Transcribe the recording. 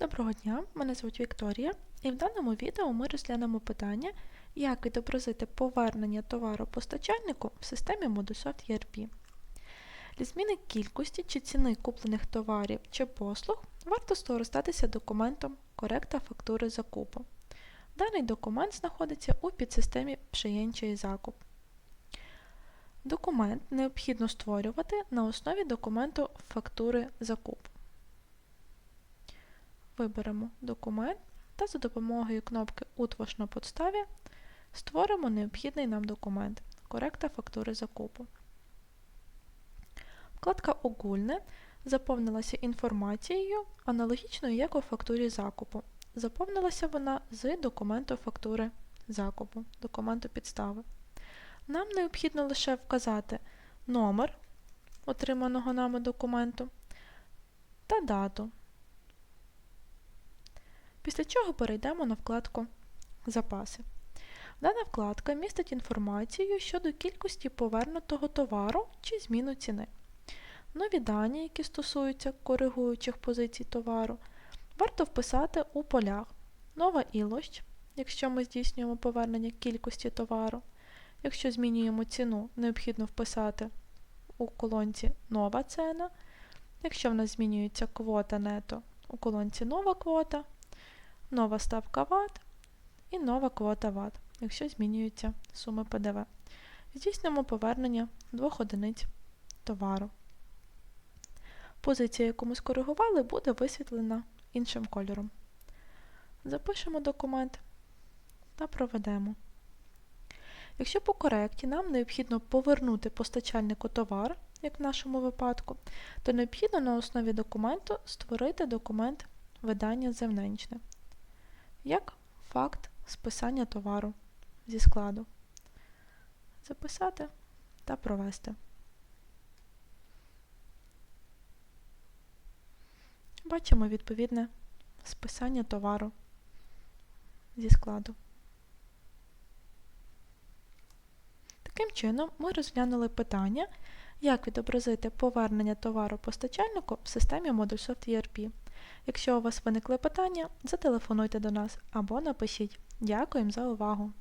Доброго дня, мене звуть Вікторія, і в даному відео ми розглянемо питання, як відобразити повернення товару постачальнику в системі Modusoft ERP. Для зміни кількості чи ціни куплених товарів чи послуг варто скористатися документом Коректа фактури закупу. Даний документ знаходиться у підсистемі «Przyjęcie і закуп. Документ необхідно створювати на основі документу фактури закупу. Виберемо документ та за допомогою кнопки «Утвож на подставі» створимо необхідний нам документ «Коректа фактури закупу». Вкладка «Огульне» заповнилася інформацією, аналогічною як у фактурі закупу. Заповнилася вона з документу фактури закупу, документу підстави. Нам необхідно лише вказати номер отриманого нами документу та дату. Після чого перейдемо на вкладку Запаси. Дана вкладка містить інформацію щодо кількості повернутого товару чи зміну ціни. Нові дані, які стосуються коригуючих позицій товару, варто вписати у полях Нова ілощ, якщо ми здійснюємо повернення кількості товару. Якщо змінюємо ціну, необхідно вписати у колонці Нова ціна. Якщо в нас змінюється квота нето, у колонці Нова квота, нова ставка ВАТ і нова квота ВАТ, якщо змінюються суми ПДВ. Здійснимо повернення двох одиниць товару. Позиція, яку ми скоригували, буде висвітлена іншим кольором. Запишемо документ та проведемо. Якщо по коректі нам необхідно повернути постачальнику товар, як в нашому випадку, то необхідно на основі документу створити документ видання земненчне, як факт списання товару зі складу. Записати та провести. Бачимо відповідне списання товару зі складу. Таким чином, ми розглянули питання, як відобразити повернення товару постачальнику в системі Modulesoft ERP. Якщо у вас виникли питання, зателефонуйте до нас або напишіть. Дякуємо за увагу!